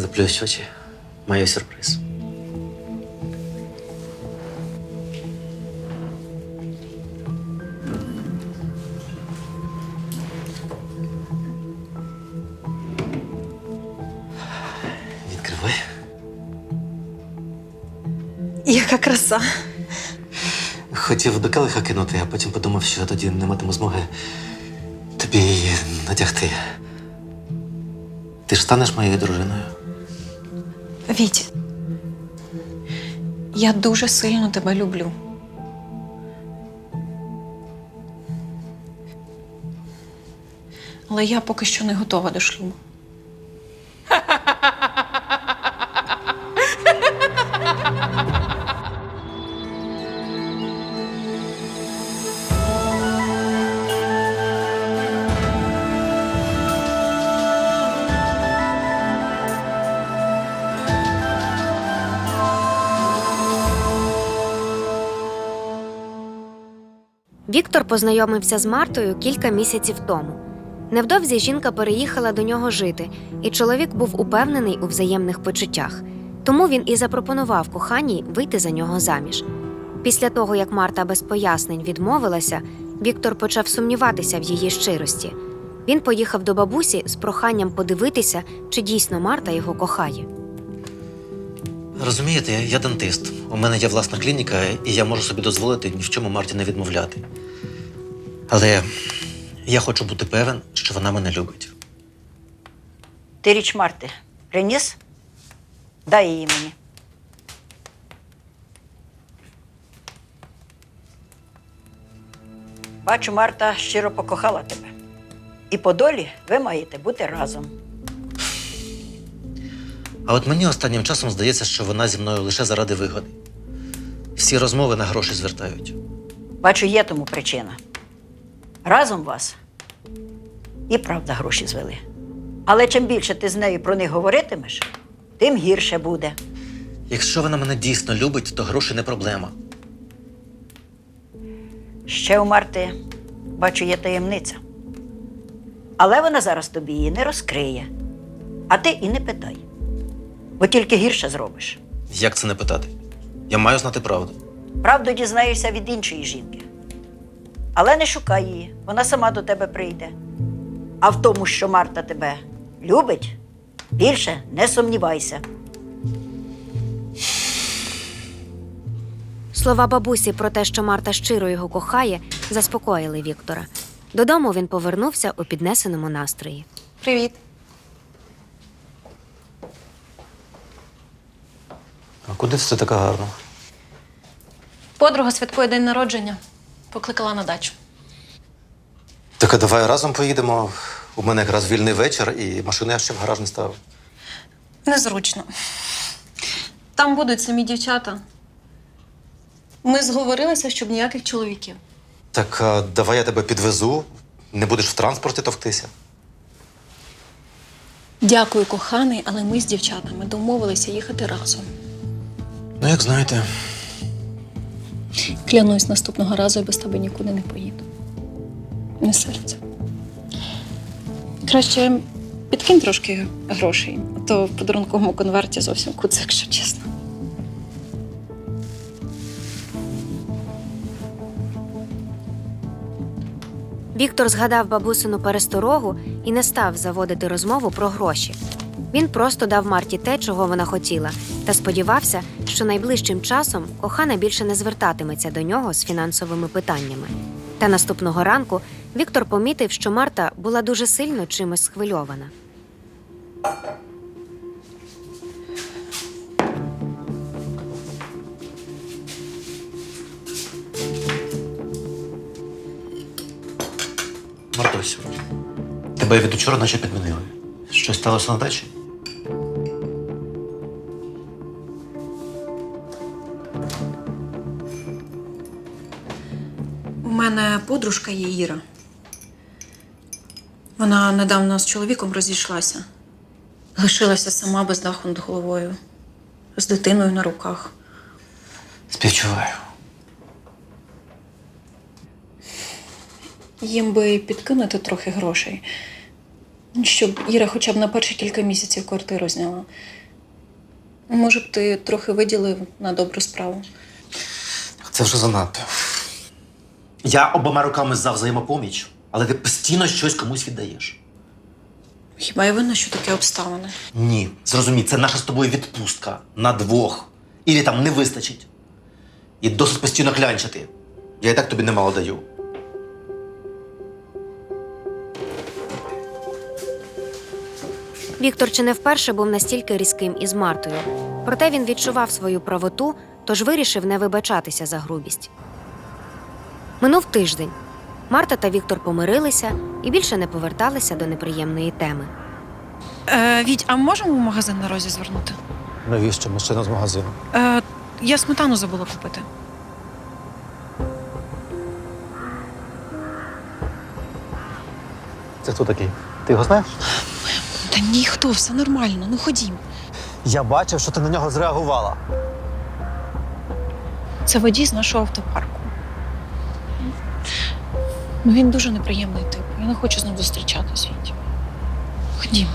Заплющ очі. Маю сюрприз. Відкривай. Яка краса. Хотів до келиха кинути, а потім подумав, що тоді не матиму змоги тобі її натягти. Ти ж станеш моєю дружиною. Віть. Я дуже сильно тебе люблю. Але я поки що не готова до шлюбу. Познайомився з Мартою кілька місяців тому. Невдовзі жінка переїхала до нього жити, і чоловік був упевнений у взаємних почуттях. Тому він і запропонував коханій вийти за нього заміж. Після того, як Марта без пояснень відмовилася, Віктор почав сумніватися в її щирості. Він поїхав до бабусі з проханням подивитися, чи дійсно Марта його кохає. Розумієте, я дантист. У мене є власна клініка, і я можу собі дозволити ні в чому Марті не відмовляти. Але я хочу бути певен, що вона мене любить. Ти річ Марти приніс? Дай її мені. Бачу, Марта щиро покохала тебе. І по долі ви маєте бути разом. А от мені останнім часом здається, що вона зі мною лише заради вигоди. Всі розмови на гроші звертають. Бачу, є тому причина. Разом вас і правда гроші звели. Але чим більше ти з нею про них говоритимеш, тим гірше буде. Якщо вона мене дійсно любить, то гроші не проблема. Ще у Марти, бачу, є таємниця. Але вона зараз тобі її не розкриє. А ти і не питай. Бо тільки гірше зробиш. Як це не питати? Я маю знати правду. Правду дізнаєшся від іншої жінки. Але не шукай її, вона сама до тебе прийде. А в тому, що Марта тебе любить, більше не сумнівайся. Слова бабусі про те, що Марта щиро його кохає, заспокоїли Віктора. Додому він повернувся у піднесеному настрої. Привіт. А куди це така гарна? Подруга святкує день народження. Покликала на дачу. Так а давай разом поїдемо. У мене якраз вільний вечір, і машину я ще в гараж не ставив. Незручно. Там будуть самі дівчата. Ми зговорилися, щоб ніяких чоловіків. Так а, давай я тебе підвезу, не будеш в транспорті товктися. Дякую, коханий, але ми з дівчатами домовилися їхати разом. Ну, як знаєте. Клянусь, наступного разу я без тебе нікуди не поїду. Не серце. Краще підкинь трошки грошей, а то в подарунковому конверті зовсім куц, якщо чесно. Віктор згадав бабусину пересторогу і не став заводити розмову про гроші. Він просто дав Марті те, чого вона хотіла, та сподівався, що найближчим часом кохана більше не звертатиметься до нього з фінансовими питаннями. Та наступного ранку Віктор помітив, що Марта була дуже сильно чимось схвильована. Мартусю, тебе від учора наче підмінили. Щось сталося на дачі? Подружка є Іра. Вона недавно з чоловіком розійшлася. Лишилася сама без даху над головою, з дитиною на руках. Співчуваю. Їм би підкинути трохи грошей. Щоб Іра хоча б на перші кілька місяців квартиру зняла. Може б ти трохи виділив на добру справу. Це вже занадто. Я обома руками за взаємопоміч, але ти постійно щось комусь віддаєш. Хіба я винна, що таке обставини? Ні, зрозумій, це наша з тобою відпустка на двох. Ілі там не вистачить. І досить постійно клянчити. Я і так тобі немало даю. Віктор чи не вперше був настільки різким із Мартою. Проте він відчував свою правоту, тож вирішив не вибачатися за грубість. Минув тиждень. Марта та Віктор помирилися і більше не поверталися до неприємної теми. Е, Віть, а можемо в магазин на розі звернути? Навіщо машина з магазину? Е, я сметану забула купити. Це хто такий? Ти його знаєш? Та ніхто, все нормально, ну ходім. Я бачив, що ти на нього зреагувала. Це водій з нашого автопарку. Ну, він дуже неприємний тип. Я не хочу з ним зустрічатись, Віть. Ходім.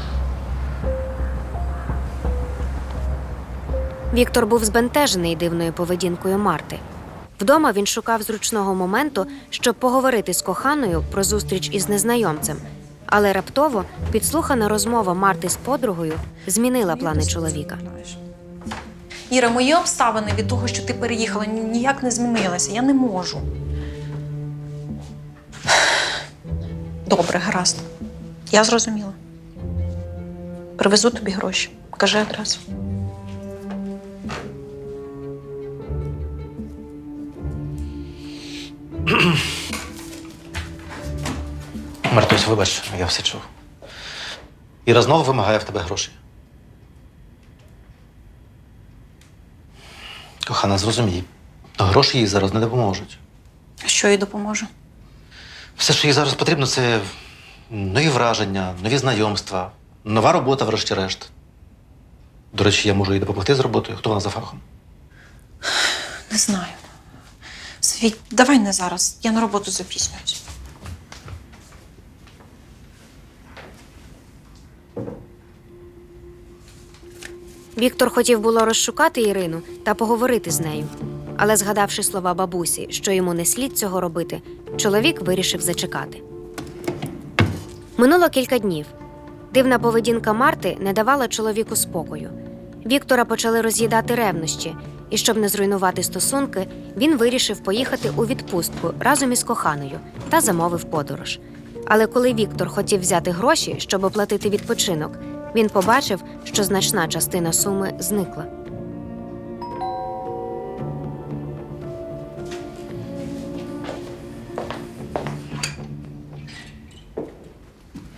Віктор був збентежений дивною поведінкою Марти. Вдома він шукав зручного моменту, щоб поговорити з коханою про зустріч із незнайомцем. Але раптово підслухана розмова Марти з подругою змінила плани чоловіка. Іра, мої обставини від того, що ти переїхала, ніяк не змінилися. Я не можу. Добре, гаразд. Я зрозуміла. Привезу тобі гроші. Кажи адресу. Мартусь, вибач, я все чув. Іра знову вимагає в тебе грошей. Кохана, зрозумій, гроші їй зараз не допоможуть. Що їй допоможе? Все, що їй зараз потрібно, це нові враження, нові знайомства, нова робота, врешті-решт. До речі, я можу їй допомогти з роботою. Хто вона за фахом? Не знаю. Світ, давай не зараз. Я на роботу запізнююсь. Віктор хотів було розшукати Ірину та поговорити з нею. Але, згадавши слова бабусі, що йому не слід цього робити, чоловік вирішив зачекати. Минуло кілька днів. Дивна поведінка Марти не давала чоловіку спокою. Віктора почали роз'їдати ревнощі, і щоб не зруйнувати стосунки, він вирішив поїхати у відпустку разом із коханою та замовив подорож. Але коли Віктор хотів взяти гроші, щоб оплатити відпочинок, він побачив, що значна частина суми зникла.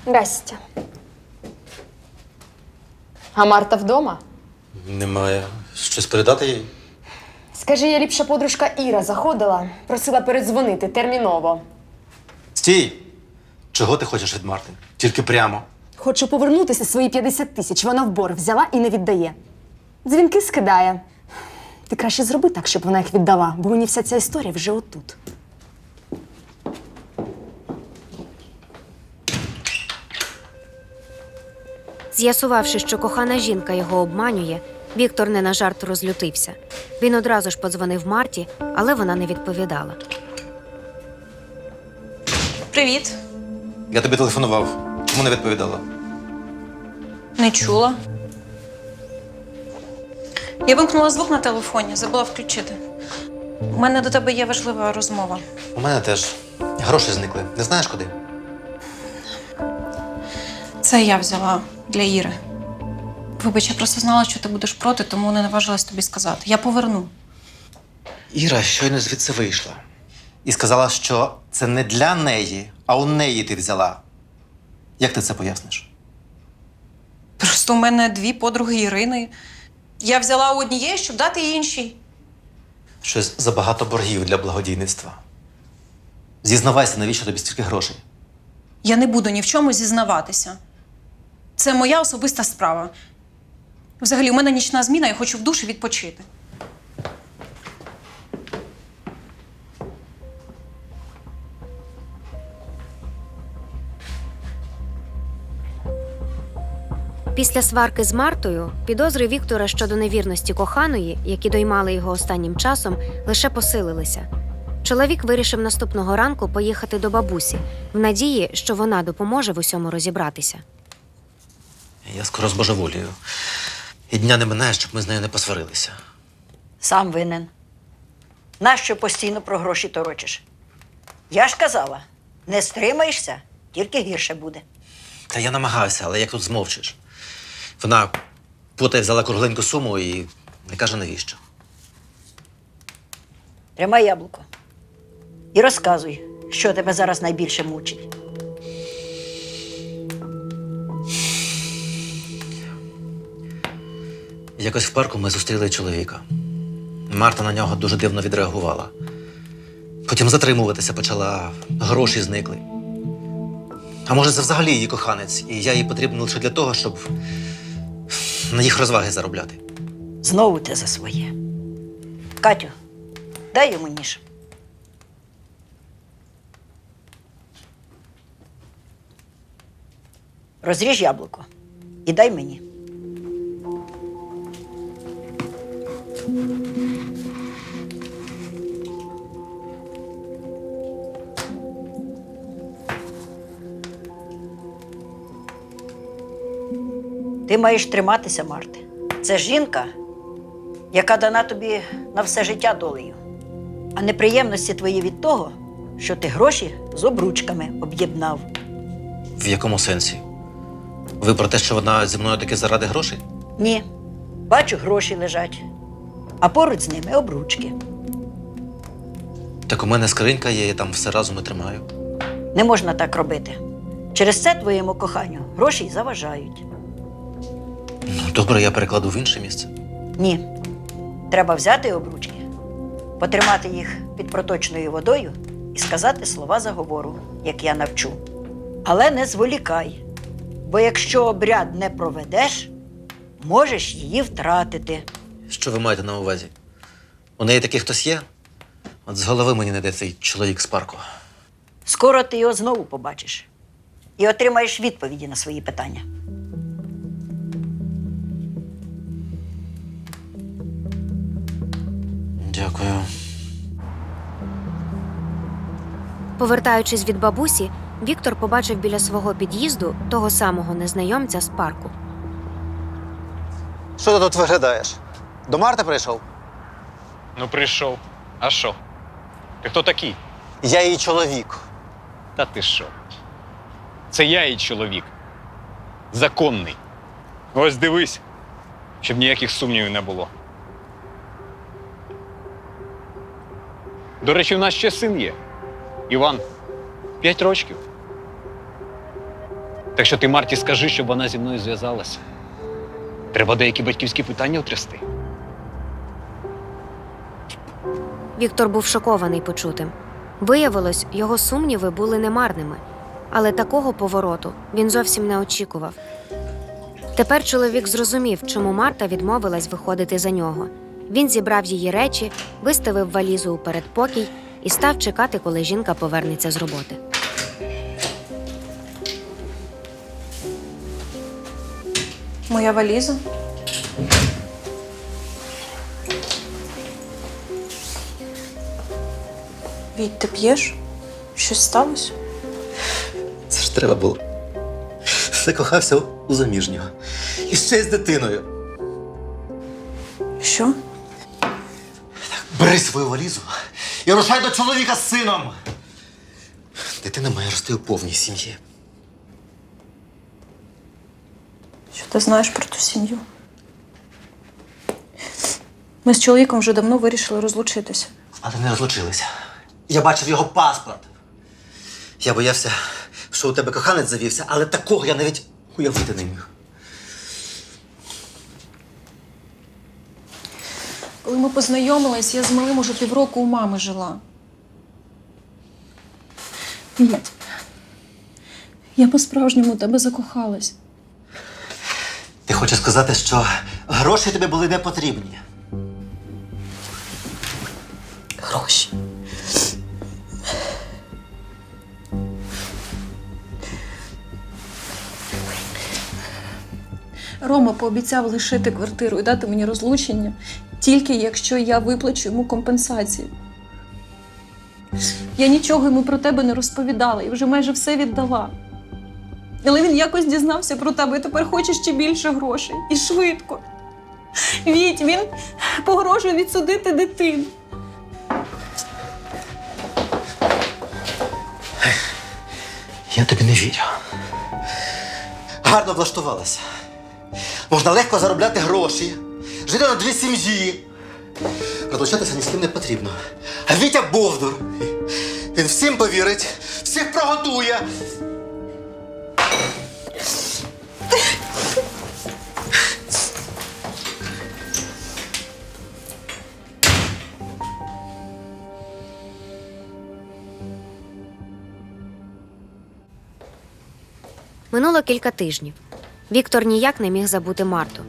Здрасте. А Марта вдома? Немає. Щось передати їй? Скажи, я ліпша подружка Іра заходила, просила передзвонити терміново. Стій! Чого ти хочеш від Марти? Тільки прямо. Хочу повернутися свої 50 тисяч. Вона в борг взяла і не віддає. Дзвінки скидає. Ти краще зроби так, щоб вона їх віддала, бо мені вся ця історія вже отут. З'ясувавши, що кохана жінка його обманює, Віктор не на жарт розлютився. Він одразу ж подзвонив Марті, але вона не відповідала. Привіт. Я тобі телефонував. Чому не відповідала? Не чула. Я вимкнула звук на телефоні, забула включити. У мене до тебе є важлива розмова. У мене теж гроші зникли. Не знаєш куди? Це я взяла для Іри. Вибач, я просто знала, що ти будеш проти, тому не наважилась тобі сказати. Я поверну. Іра щойно звідси вийшла і сказала, що це не для неї, а у неї ти взяла. Як ти це поясниш? Просто у мене дві подруги Ірини. Я взяла у однієї, щоб дати іншій. Щось забагато боргів для благодійництва. Зізнавайся, навіщо тобі стільки грошей? Я не буду ні в чому зізнаватися. Це моя особиста справа. Взагалі, у мене нічна зміна, я хочу в душі відпочити. Після сварки з Мартою підозри Віктора щодо невірності коханої, які доймали його останнім часом, лише посилилися. Чоловік вирішив наступного ранку поїхати до бабусі в надії, що вона допоможе в усьому розібратися. Я скоро збожеволію. І дня не минає, щоб ми з нею не посварилися. Сам винен. Нащо постійно про гроші торочиш? Я ж казала, не стримаєшся, тільки гірше буде. Та я намагаюся, але як тут змовчиш? Вона потай взяла кругленьку суму і не каже навіщо. Тримай яблуко. І розказуй, що тебе зараз найбільше мучить. Якось в парку ми зустріли чоловіка. Марта на нього дуже дивно відреагувала. Потім затримуватися почала, гроші зникли. А може, це взагалі її коханець, і я їй потрібен лише для того, щоб на їх розваги заробляти. Знову ти за своє. Катю, дай йому ніж. Розріж яблуко і дай мені. Ти маєш триматися, Марти. Це жінка, яка дана тобі на все життя долею. А неприємності твої від того, що ти гроші з обручками об'єднав. В якому сенсі? Ви про те, що вона зі мною таки заради грошей? Ні, бачу, гроші лежать, а поруч з ними обручки. Так у мене скринька є, я там все разом і тримаю. Не можна так робити. Через це твоєму коханню гроші й заважають. Добре, я перекладу в інше місце. Ні. Треба взяти обручки, потримати їх під проточною водою і сказати слова заговору, як я навчу. Але не зволікай, бо якщо обряд не проведеш, можеш її втратити. Що ви маєте на увазі? У неї такий хтось є? От з голови мені не йде цей чоловік з парку. Скоро ти його знову побачиш і отримаєш відповіді на свої питання. Дякую. Повертаючись від бабусі, Віктор побачив біля свого під'їзду того самого незнайомця з парку. Що ти тут виглядаєш? До Марти прийшов? Ну, прийшов. А що? Ти хто такий? Я її чоловік. Та ти що? Це я і чоловік. Законний. Ось дивись, щоб ніяких сумнівів не було. До речі, в нас ще син є. Іван, п'ять рочків. Так що ти Марті скажи, щоб вона зі мною зв'язалася. Треба деякі батьківські питання утрясти. Віктор був шокований почутим. Виявилось, його сумніви були немарними, але такого повороту він зовсім не очікував. Тепер чоловік зрозумів, чому Марта відмовилась виходити за нього. Він зібрав її речі, виставив валізу у передпокій і став чекати, коли жінка повернеться з роботи. Моя валіза. Віть, ти п'єш? Щось сталося? Це ж треба було. Закохався у заміжнього. І ще й з дитиною. Що? Бери свою валізу і рушай до чоловіка з сином. Дитина має рости у повній сім'ї. Що ти знаєш про ту сім'ю? Ми з чоловіком вже давно вирішили розлучитися. Але не розлучилися. Я бачив його паспорт. Я боявся, що у тебе коханець завівся, але такого я навіть уявити не міг. Коли ми познайомились, я з малим уже півроку у мами жила. Віт, я по-справжньому в тебе закохалась. Ти хочеш сказати, що гроші тобі були не потрібні. Гроші. Рома пообіцяв лишити квартиру і дати мені розлучення, тільки якщо я виплачу йому компенсацію. Я нічого йому про тебе не розповідала і вже майже все віддала. Але він якось дізнався про тебе і тепер хоче ще більше грошей. І швидко. Віть, він погрожує відсудити дитину. Я тобі не вірю. Гарно влаштувалася. Можна легко заробляти гроші, жити на дві сім'ї. Розлучатися ні з ким не потрібно. А Вітя Бовдур. Він всім повірить, всіх прогодує. Минуло кілька тижнів. Віктор ніяк не міг забути Марту.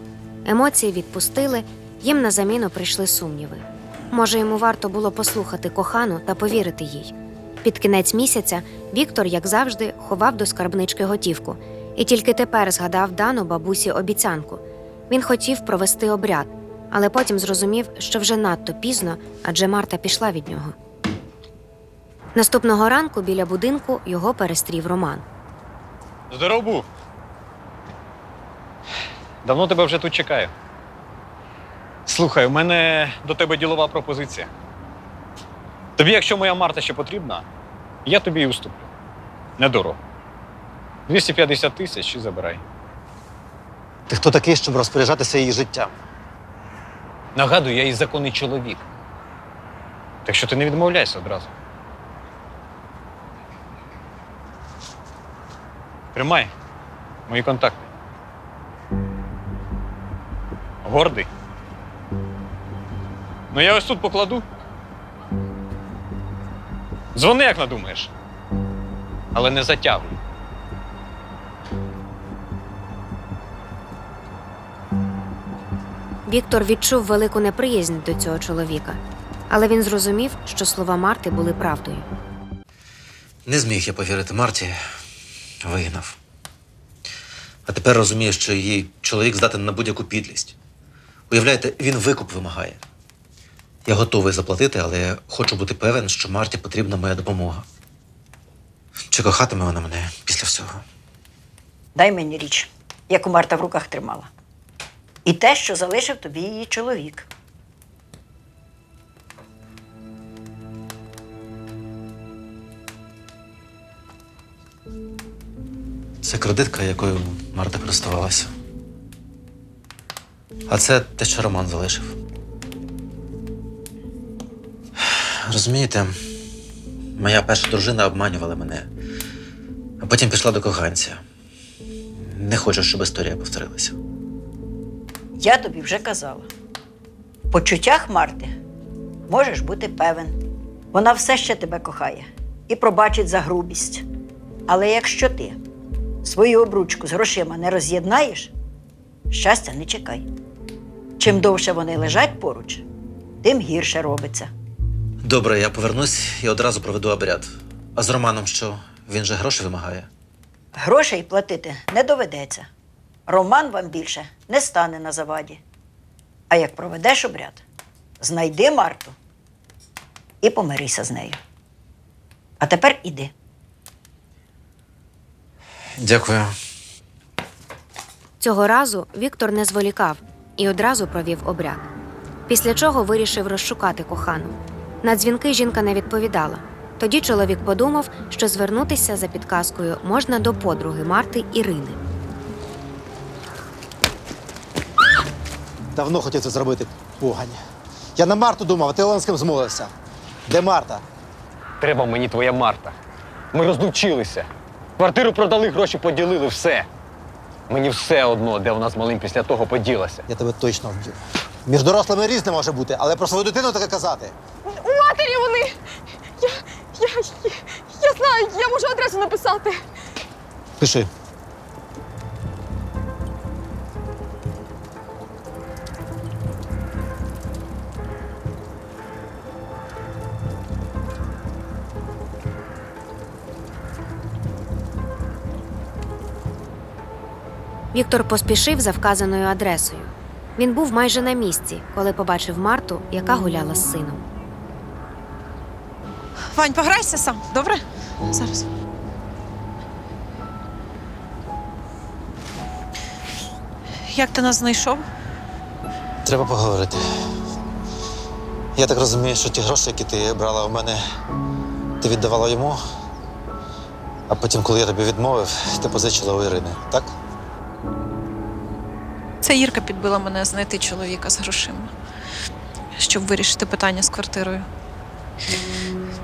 Емоції відпустили, їм на заміну прийшли сумніви. Може, йому варто було послухати кохану та повірити їй. Під кінець місяця Віктор, як завжди, ховав до скарбнички готівку і тільки тепер згадав дану бабусі обіцянку. Він хотів провести обряд, але потім зрозумів, що вже надто пізно, адже Марта пішла від нього. Наступного ранку біля будинку його перестрів Роман. Здоров був. Давно тебе вже тут чекаю. Слухай, у мене до тебе ділова пропозиція. Тобі, якщо моя Марта ще потрібна, я тобі і уступлю. Недорого. 250 тисяч і забирай. Ти хто такий, щоб розпоряджатися її життям? Нагадую, я її законний чоловік. Так що ти не відмовляйся одразу. Тримай мої контакти. Гордий. Ну я ось тут покладу. Дзвони, як надумаєш. Але не затягуй. Віктор відчув велику неприязнь до цього чоловіка, але він зрозумів, що слова Марти були правдою. Не зміг я повірити Марті, вигнав. А тепер розумію, що її чоловік здатен на будь-яку підлість. Уявляєте, він викуп вимагає. Я готовий заплатити, але хочу бути певен, що Марті потрібна моя допомога. Чи кохатиме вона мене після всього? Дай мені річ, яку Марта в руках тримала. І те, що залишив тобі її чоловік. Це кредитка, якою Марта користувалася. А це те, що Роман залишив. Розумієте, моя перша дружина обманювала мене, а потім пішла до коханця. Не хочу, щоб історія повторилася. Я тобі вже казала. В почуттях Марти можеш бути певен. Вона все ще тебе кохає і пробачить за грубість. Але якщо ти свою обручку з грошима не роз'єднаєш, щастя не чекай. Чим довше вони лежать поруч, тим гірше робиться. Добре, я повернусь і одразу проведу обряд. А з Романом що? Він же гроші вимагає. Грошей платити не доведеться. Роман вам більше не стане на заваді. А як проведеш обряд, знайди Марту і помирися з нею. А тепер іди. Дякую. Цього разу Віктор не зволікав і одразу провів обряд. Після чого вирішив розшукати кохану. На дзвінки жінка не відповідала. Тоді чоловік подумав, що звернутися за підказкою можна до подруги Марти Ірини. Давно хотів це зробити, погань. Я на Марту думав, а ти он з ким змовився. Де Марта? Треба мені твоя Марта. Ми розлучилися. Квартиру продали, гроші поділили, все. Мені все одно, де вона з малим після того поділася. Я тебе точно вб'ю. Між дорослими різне може бути, але про свою дитину таке казати. У матері вони. Я, я, я, я знаю, я можу адресу написати. Пиши. Віктор поспішив за вказаною адресою. Він був майже на місці, коли побачив Марту, яка гуляла з сином. Вань, пограйся сам, добре? Зараз. Як ти нас знайшов? Треба поговорити. Я так розумію, що ті гроші, які ти брала у мене, ти віддавала йому. А потім, коли я тобі відмовив, ти позичила у Ірини, так? Це Ірка підбила мене знайти чоловіка з грошима, щоб вирішити питання з квартирою.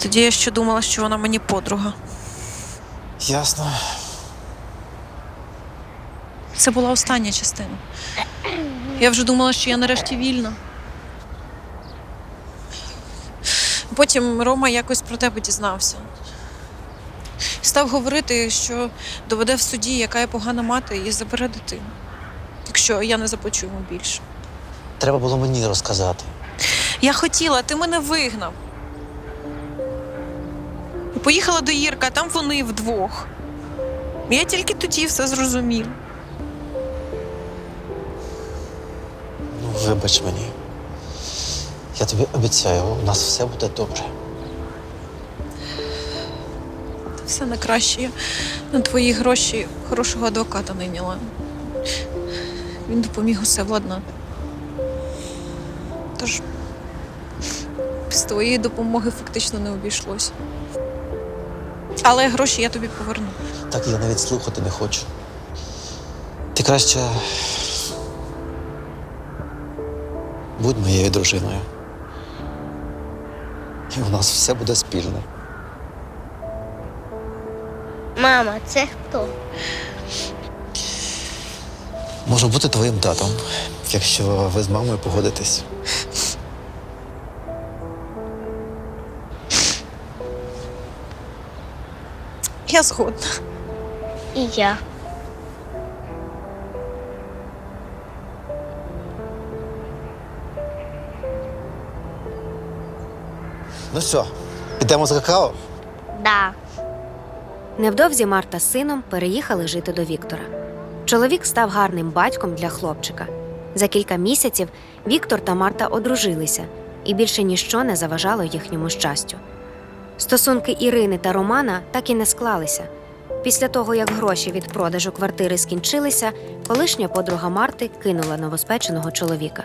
Тоді я ще думала, що вона мені подруга. Ясно. Це була остання частина. Я вже думала, що я нарешті вільна. Потім Рома якось про тебе дізнався. Став говорити, що доведе в суді, яка я погана мати, і забере дитину. Якщо я не заплачу йому більше. Треба було мені розказати. Я хотіла, ти мене вигнав. І Поїхала до Ірка, а там вони вдвох. Я тільки тоді все зрозумів. Ну, вибач мені. Я тобі обіцяю, у нас все буде добре. Все на краще. Я на твої гроші хорошого адвоката найняла. Він допоміг усе владнати. Тож без твоєї допомоги фактично не обійшлося. Але гроші я тобі поверну. Так я навіть слухати не хочу. Ти краще. Будь моєю дружиною. І у нас все буде спільне. Мама, це хто? Можу бути твоїм татом, якщо ви з мамою погодитесь. Я згодна. І я. Ну що, підемо за какао? Да. Невдовзі Марта з сином переїхали жити до Віктора. Чоловік став гарним батьком для хлопчика. За кілька місяців Віктор та Марта одружилися, і більше ніщо не заважало їхньому щастю. Стосунки Ірини та Романа так і не склалися. Після того, як гроші від продажу квартири скінчилися, колишня подруга Марти кинула новоспеченого чоловіка.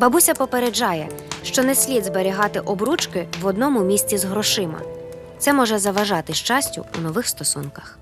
Бабуся попереджає, що не слід зберігати обручки в одному місці з грошима. Це може заважати щастю у нових стосунках.